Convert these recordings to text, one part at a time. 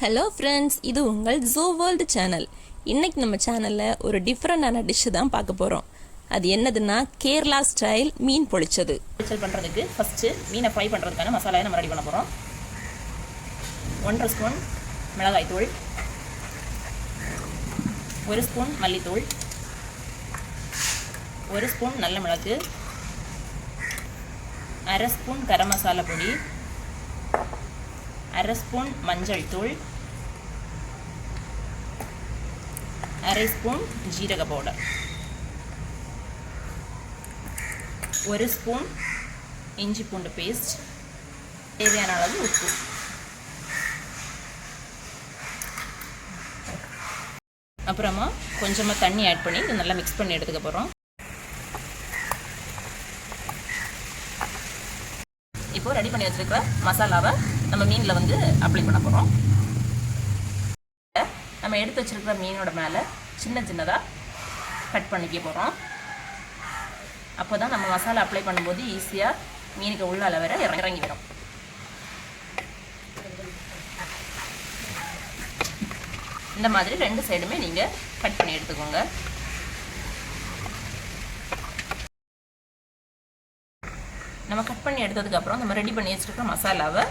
Hello friends இது உங்கள் Joe world channel இன்றைக்கி நம்ம சேனலில் ஒரு டிஃப்ரெண்டான டிஷ்ஷு தான் பார்க்க போகிறோம் அது என்னதுன்னா கேரளா ஸ்டைல் மீன் பொழிச்சது. பொழிச்சல் பண்ணுறதுக்கு ஃபஸ்ட்டு மீனை ஃப்ரை பண்ணுறதுக்கான மசாலாவை நம்ம ரெடி பண்ண போகிறோம் ஒன்றரை ஸ்பூன் மிளகாய்த்தூள் ஒரு ஸ்பூன் மல்லித்தூள். ஒரு ஸ்பூன் நல்ல மிளகு. அரை ஸ்பூன் கரம் மசாலா பொடி. அரை ஸ்பூன் மஞ்சள் தூள். அரை ஸ்பூன் ஜீரக பவுடர். ஒரு ஸ்பூன் இஞ்சி பூண்டு பேஸ்ட். தேவையான அளவு உப்பு. அப்புறமா கொஞ்சமாக தண்ணி ஆட் பண்ணி இதை நல்லா மிக்ஸ் பண்ணி எடுத்துக்க போகிறோம் இப்போ ரெடி பண்ணி வச்சிருக்கிற மசாலாவை நம்ம மீனில் வந்து அப்ளை பண்ண போகிறோம் நம்ம எடுத்து வச்சிருக்கிற மீனோட மேலே சின்ன சின்னதாக கட் பண்ணிக்க போகிறோம் அப்போ தான் நம்ம மசாலா அப்ளை பண்ணும்போது ஈஸியாக மீனுக்கு உள்ள அளவில் இறங்கி வரும். இந்த மாதிரி ரெண்டு சைடுமே நீங்கள் கட் பண்ணி எடுத்துக்கோங்க. நம்ம கட் பண்ணி எடுத்ததுக்கப்புறம் நம்ம ரெடி பண்ணி வச்சுருக்க மசாலாவை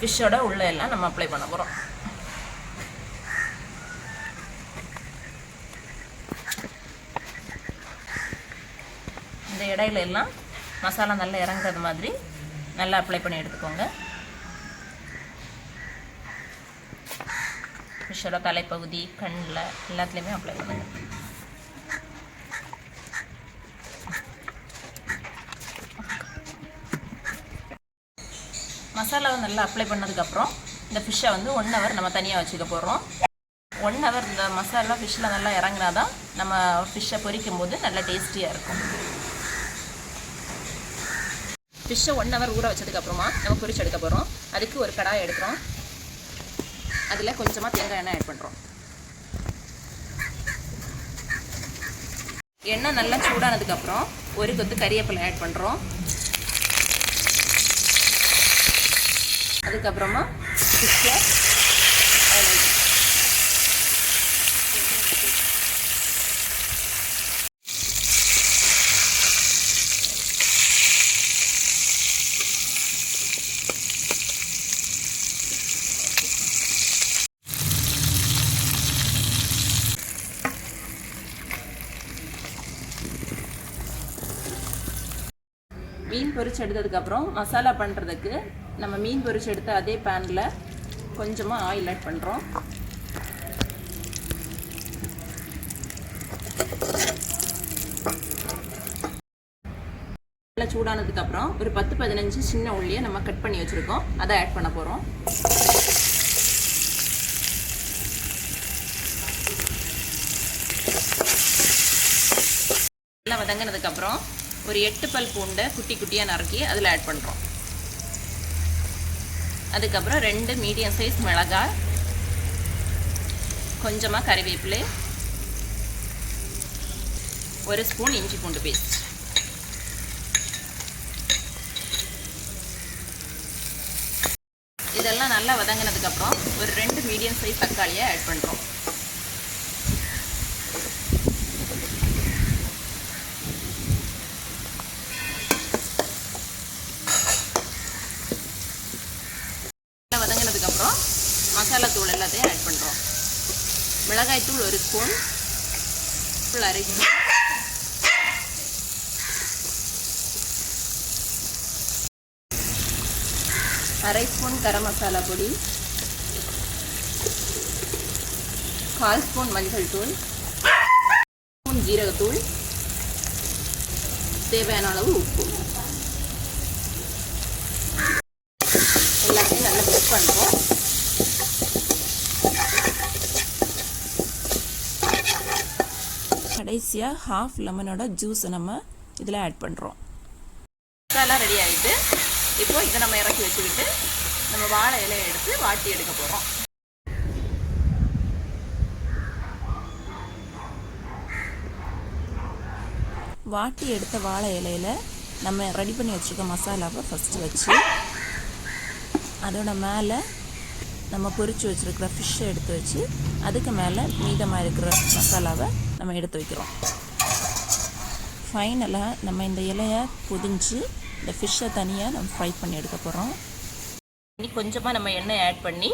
ஃபிஷ்ஷோட உள்ள எல்லாம் நம்ம அப்ளை பண்ண போகிறோம் இந்த இடையில எல்லாம் மசாலா நல்லா இறங்குறது மாதிரி நல்லா அப்ளை பண்ணி எடுத்துக்கோங்க. ஃபிஷ்ஷோட தலைப்பகுதி கண்ணில் எல்லாத்துலேயுமே அப்ளை பண்ணுங்கள் மசாலாவை நல்லா அப்ளை பண்ணதுக்கப்புறம் இந்த ஃபிஷ்ஷை வந்து ஒன் ஹவர் நம்ம தனியாக வச்சுக்க போகிறோம் ஒன் ஹவர் இந்த மசாலா ஃபிஷ்ஷில் நல்லா இறங்கினா தான் நம்ம ஃபிஷ்ஷை பொரிக்கும் போது நல்லா டேஸ்டியாக இருக்கும். ஃபிஷ்ஷை ஒன் ஹவர் ஊற வச்சதுக்கப்புறமா நம்ம பொரிச்சு எடுக்க போகிறோம் அதுக்கு ஒரு கடாயை எடுக்கிறோம். அதில் கொஞ்சமாக தேங்காய் எண்ணெய் ஆட் பண்ணுறோம் எண்ணெய் நல்லா சூடானதுக்கப்புறம் ஒரு கொத்து கறிவேப்பிலை ஆட் பண்ணுறோம் அதுக்கப்புறமா ஃபிஷ்ஷை மீன் பொரிச்சு எடுத்ததுக்கப்புறம் மசாலா பண்ணுறதுக்கு நம்ம மீன் பொரிச்சு எடுத்த அதே பேனில் கொஞ்சமாக ஆயில் ஆட் பண்ணுறோம் நல்லா சூடானதுக்கப்புறம் ஒரு பத்து பதினஞ்சு சின்ன உள்ளியை நம்ம கட் பண்ணி வச்சுருக்கோம். அதை ஆட் பண்ண போகிறோம் நல்லா வதங்கினதுக்கப்புறம் ஒரு எட்டு பல் பூண்டை குட்டி குட்டியாக நறுக்கி அதில் ஆட் பண்ணுறோம் அதுக்கப்புறம் ரெண்டு மீடியம் சைஸ் மிளகாய் கொஞ்சமாக கறிவேப்பிலை ஒரு ஸ்பூன் இஞ்சி பூண்டு பேஸ்ட் இதெல்லாம் நல்லா வதங்கினதுக்கப்புறம் ஒரு ரெண்டு மீடியம் சைஸ் தக்காளியை ஆட் பண்ணுறோம் நல்லா வதங்கினதுக்கப்புறம் மசாலா தூள் ஆட் பண்ணுறோம் மிளகாய்த்தூள் ஒரு ஸ்பூன். ஃபுல் அரைக்கணும் அரை ஸ்பூன் கரம் மசாலா பொடி. கால் ஸ்பூன் மஞ்சள் தூள். ஸ்பூன் ஜீரகத்தூள். தேவையான அளவு உப்பு. எல்லாத்தையும் நல்லா மிக்ஸ் பண்ணுறோம் கடைசியாக ஹாஃப் லெமனோட ஜூஸை நம்ம இதில் ஆட் பண்ணுறோம் மசாலா ரெடி ஆகிட்டு இப்போ இதை நம்ம இறக்கி வச்சுக்கிட்டு நம்ம வாழை இலையை எடுத்து வாட்டி எடுக்க போகிறோம் வாட்டி எடுத்த வாழை இலையில நம்ம ரெடி பண்ணி வச்சுருக்க மசாலாவை ஃபஸ்ட்டு வச்சு அதோட மேலே நம்ம பொரிச்சு வச்சுருக்கிற ஃபிஷ்ஷை எடுத்து வச்சு அதுக்கு மேலே மீதமாக இருக்கிற மசாலாவை நம்ம எடுத்து வைக்கிறோம். ஃபைனலாக நம்ம இந்த இலையை பொதிஞ்சு இந்த ஃபிஷ்ஷை தனியாக நம்ம ஃப்ரை பண்ணி எடுக்க போகிறோம் இனி கொஞ்சமாக நம்ம எண்ணெய் ஆட் பண்ணி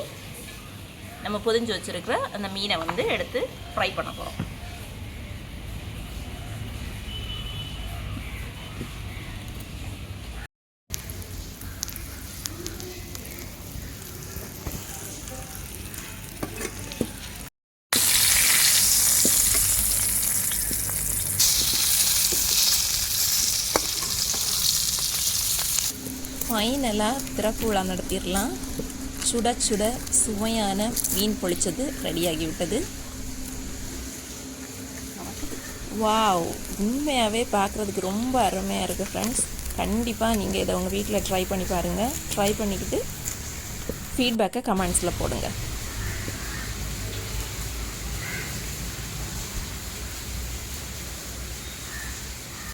நம்ம பொதிஞ்சு வச்சுருக்கிற அந்த மீனை வந்து எடுத்து ஃப்ரை பண்ண போகிறோம் ஃபைனலாக திறப்புழா நடத்திடலாம். சுட சுட சுவையான மீன் பொழிச்சது ரெடியாகி விட்டது வாவ் உண்மையாகவே பார்க்குறதுக்கு ரொம்ப அருமையாக இருக்குது ஃப்ரெண்ட்ஸ் கண்டிப்பாக நீங்கள் இதை உங்கள் வீட்டில் ட்ரை பண்ணி பாருங்கள் ட்ரை பண்ணிக்கிட்டு ஃபீட்பேக்கை கமெண்ட்ஸில் போடுங்கள்